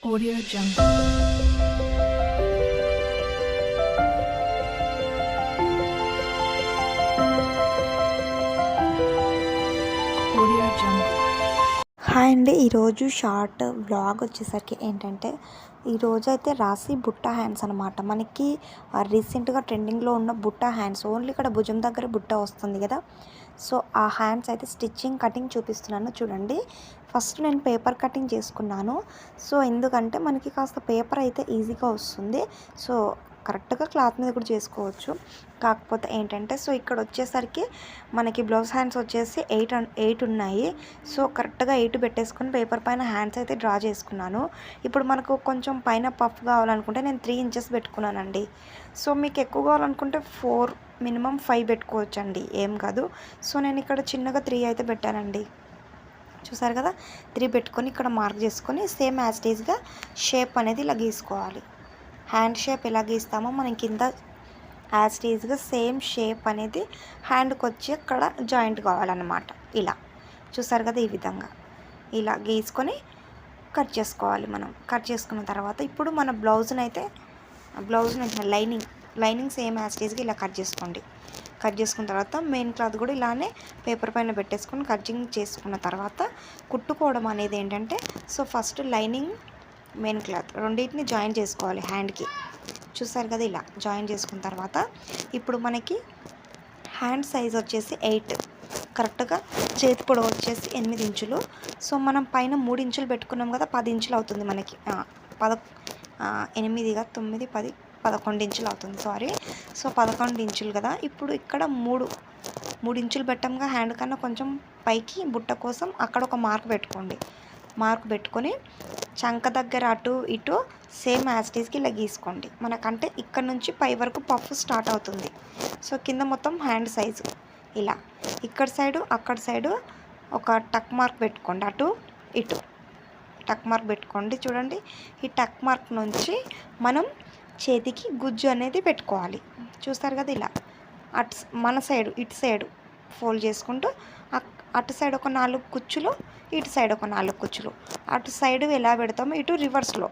Audio Jungle. And ఈరోజు short blog వచ్చేసరికి ఏంటంటే ఈరోజు అయితే రాసి బుట్ట హ్యాండ్స్ అనమాట మనకి రీసెంట్గా ట్రెండింగ్లో ఉన్న బుట్ట హ్యాండ్స్ ఓన్లీ ఇక్కడ భుజం దగ్గర బుట్ట వస్తుంది కదా. సో ఆ హ్యాండ్స్ అయితే స్టిచ్చింగ్ కటింగ్ చూపిస్తున్నాను చూడండి. ఫస్ట్ నేను పేపర్ కటింగ్ చేసుకున్నాను. సో ఎందుకంటే మనకి కాస్త పేపర్ అయితే ఈజీగా వస్తుంది. సో కరెక్ట్గా క్లాత్ మీద కూడా చేసుకోవచ్చు. కాకపోతే ఏంటంటే సో ఇక్కడ వచ్చేసరికి మనకి బ్లౌజ్ హ్యాండ్స్ వచ్చేసి ఎయిట్ ఎయిట్ ఉన్నాయి. సో కరెక్ట్గా ఎయిట్ పెట్టేసుకుని పేపర్ పైన హ్యాండ్స్ అయితే డ్రా చేసుకున్నాను. ఇప్పుడు మనకు కొంచెం పైన పఫ్ కావాలనుకుంటే నేను త్రీ ఇంచెస్ పెట్టుకున్నానండి. సో మీకు ఎక్కువ కావాలనుకుంటే ఫోర్ మినిమం ఫైవ్ పెట్టుకోవచ్చండి. ఏం కాదు. సో నేను ఇక్కడ చిన్నగా త్రీ అయితే పెట్టానండి. చూసారు కదా? త్రీ పెట్టుకొని ఇక్కడ మార్క్ చేసుకొని సేమ్ యాజ్ డీజ్గా షేప్ అనేది ఇలా గీసుకోవాలి. హ్యాండ్ షేప్ ఎలా గీస్తామో మనం కింద యాజ్ టీజ్గా సేమ్ షేప్ అనేది హ్యాండ్కి వచ్చి అక్కడ జాయింట్ కావాలన్నమాట. ఇలా. చూసారు కదా ఈ విధంగా. ఇలా గీసుకొని కట్ చేసుకోవాలి మనం. కట్ చేసుకున్న తర్వాత ఇప్పుడు మన బ్లౌజ్ని అయితే బ్లౌజ్ని లైనింగ్ లైనింగ్ సేమ్ యాజ్ టీజ్గా ఇలా కట్ చేసుకోండి. కట్ చేసుకున్న తర్వాత మెయిన్ క్లాత్ కూడా ఇలానే పేపర్ పైన పెట్టేసుకొని కటింగ్ చేసుకున్న తర్వాత కుట్టుకోవడం అనేది ఏంటంటే so first lining main cloth. రెండింటిని జాయిన్ చేసుకోవాలి హ్యాండ్కి. చూసారు కదా ఇలా జాయిన్ చేసుకున్న తర్వాత ఇప్పుడు మనకి హ్యాండ్ సైజ్ వచ్చేసి ఎయిట్. కరెక్ట్గా చేతి పొడవు వచ్చేసి ఎనిమిది ఇంచులు. సో మనం పైన మూడు ఇంచులు పెట్టుకున్నాం కదా పది ఇంచులు అవుతుంది మనకి. పద ఎనిమిదిగా తొమ్మిది పది పదకొండు ఇంచులు అవుతుంది. సారీ. సో పదకొండు ఇంచులు కదా. ఇప్పుడు ఇక్కడ మూడు మూడు ఇంచులు పెట్టంగా హ్యాండ్ కన్నా కొంచెం పైకి బుట్ట కోసం అక్కడ ఒక మార్క్ పెట్టుకోండి. మార్క్ పెట్టుకొని చంక దగ్గర అటు ఇటు సేమ్ యాస్టీస్కి ఇలా గీసుకోండి. మనకంటే ఇక్కడ నుంచి పై వరకు పఫ్ స్టార్ట్ అవుతుంది. సో కింద మొత్తం హ్యాండ్ సైజు ఇలా. ఇక్కడ సైడు అక్కడ సైడు ఒక టక్ మార్క్ పెట్టుకోండి. అటు ఇటు. టక్ మార్క్ పెట్టుకోండి. చూడండి. ఈ టక్ మార్క్ నుంచి మనం చేతికి గుజ్జు అనేది పెట్టుకోవాలి. చూస్తారు కదా ఇలా. అటు మన సైడు ఇటు సైడు ఫోల్డ్ చేసుకుంటూ అటు సైడ్ ఒక నాలుగు కుచ్చులు ఇటు సైడ్ ఒక నాలుగు కుచ్చులు. అటు సైడ్ ఎలా పెడతామో ఇటు రివర్స్లో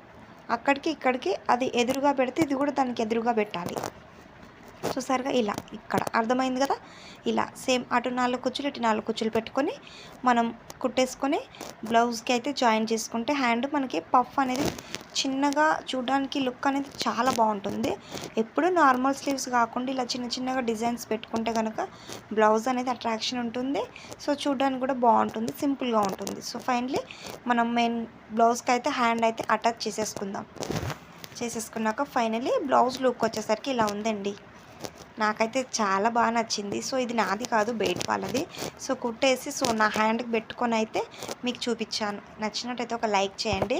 అక్కడికి ఇక్కడికి అది ఎదురుగా పెడితే ఇది కూడా దానికి ఎదురుగా పెట్టాలి. చూసారుగా ఇలా ఇక్కడ అర్థమైంది కదా? ఇలా సేమ్ అటు నాలుగు కుచ్చులు ఇటు నాలుగు కుచ్చులు పెట్టుకొని మనం కుట్టేసుకొని బ్లౌజ్కి అయితే జాయిన్ చేసుకుంటే హ్యాండ్ మనకి పఫ్ అనేది చిన్నగా చూడడానికి లుక్ అనేది చాలా బాగుంటుంది. ఎప్పుడు నార్మల్ స్లీవ్స్ కాకుండా ఇలా చిన్న చిన్నగా డిజైన్స్ పెట్టుకుంటే కనుక బ్లౌజ్ అనేది అట్రాక్షన్ ఉంటుంది. సో చూడడానికి కూడా బాగుంటుంది సింపుల్గా ఉంటుంది. సో ఫైనలీ మనం మెయిన్ బ్లౌజ్కి అయితే హ్యాండ్ అయితే అటాచ్ చేసేసుకుందాం. చేసేసుకున్నాక ఫైనలీ బ్లౌజ్ లుక్ వచ్చేసరికి ఇలా ఉందండి. నాకైతే చాలా బాగా నచ్చింది. సో ఇది నాది కాదు బయట వాళ్ళది. సో కుట్టేసి సో నా హ్యాండ్కి పెట్టుకొని అయితే మీకు చూపించాను. నచ్చినట్టయితే ఒక లైక్ చేయండి.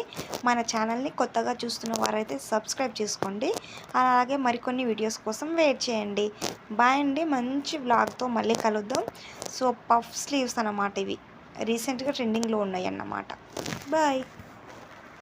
మన ఛానల్ని కొత్తగా చూస్తున్న వారైతే సబ్స్క్రైబ్ చేసుకోండి. అలాగే మరికొన్ని వీడియోస్ కోసం వెయిట్ చేయండి. బాయ్ అండి. మంచి బ్లాగ్తో మళ్ళీ కలుద్దాం. సో పఫ్ స్లీవ్స్ అన్నమాట ఇవి. రీసెంట్గా ట్రెండింగ్లో ఉన్నాయి అన్నమాట బాయ్.